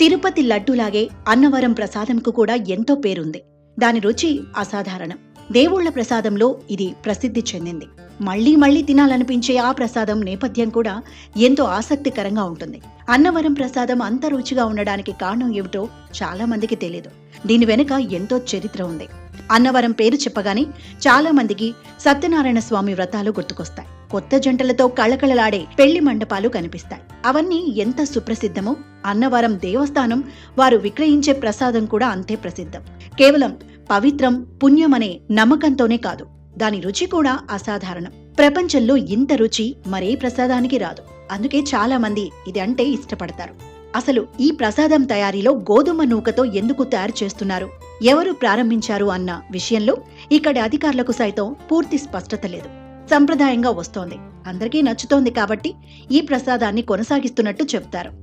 తిరుపతి లడ్డూలాగే అన్నవరం ప్రసాదంకు కూడా ఎంతో పేరుంది. దాని రుచి అసాధారణం. దేవుళ్ళ ప్రసాదంలో ఇది ప్రసిద్ధి చెందింది. మళ్ళీ మళ్ళీ తినాలనిపించే ఆ ప్రసాదం నేపథ్యం కూడా ఎంతో ఆసక్తికరంగా ఉంటుంది. అన్నవరం ప్రసాదం అంత రుచిగా ఉండడానికి కారణం ఏమిటో చాలా మందికి తెలియదు దీని వెనుక ఎంతో చరిత్ర ఉంది. అన్నవరం పేరు చెప్పగానే చాలా మందికి సత్యనారాయణ స్వామి వ్రతాలు గుర్తుకొస్తాయి. కొత్త జంటలతో కళకళలాడే పెళ్ళి మండపాలు కనిపిస్తాయి. అవన్నీ ఎంత సుప్రసిద్ధమో అన్నవరం దేవస్థానం వారు విక్రయించే ప్రసాదం కూడా అంతే ప్రసిద్ధం. కేవలం పవిత్రం పుణ్యం అనే నమ్మకంతోనే కాదు దాని రుచి కూడా అసాధారణం. ప్రపంచంలో ఇంత రుచి మరే ప్రసాదానికి రాదు. అందుకే చాలా మంది ఇది అంటే ఇష్టపడతారు. అసలు ఈ ప్రసాదం తయారీలో గోధుమ నూకతో ఎందుకు తయారు చేస్తున్నారు? ఎవరు ప్రారంభించారు అన్న విషయంలో ఇక్కడి అధికారులకు సైతం పూర్తి స్పష్టత లేదు. సంప్రదాయంగా వస్తోంది. అందరికీ నచ్చుతోంది కాబట్టి ఈ ప్రసాదాన్ని కొనసాగిస్తున్నట్టు చెప్తారు.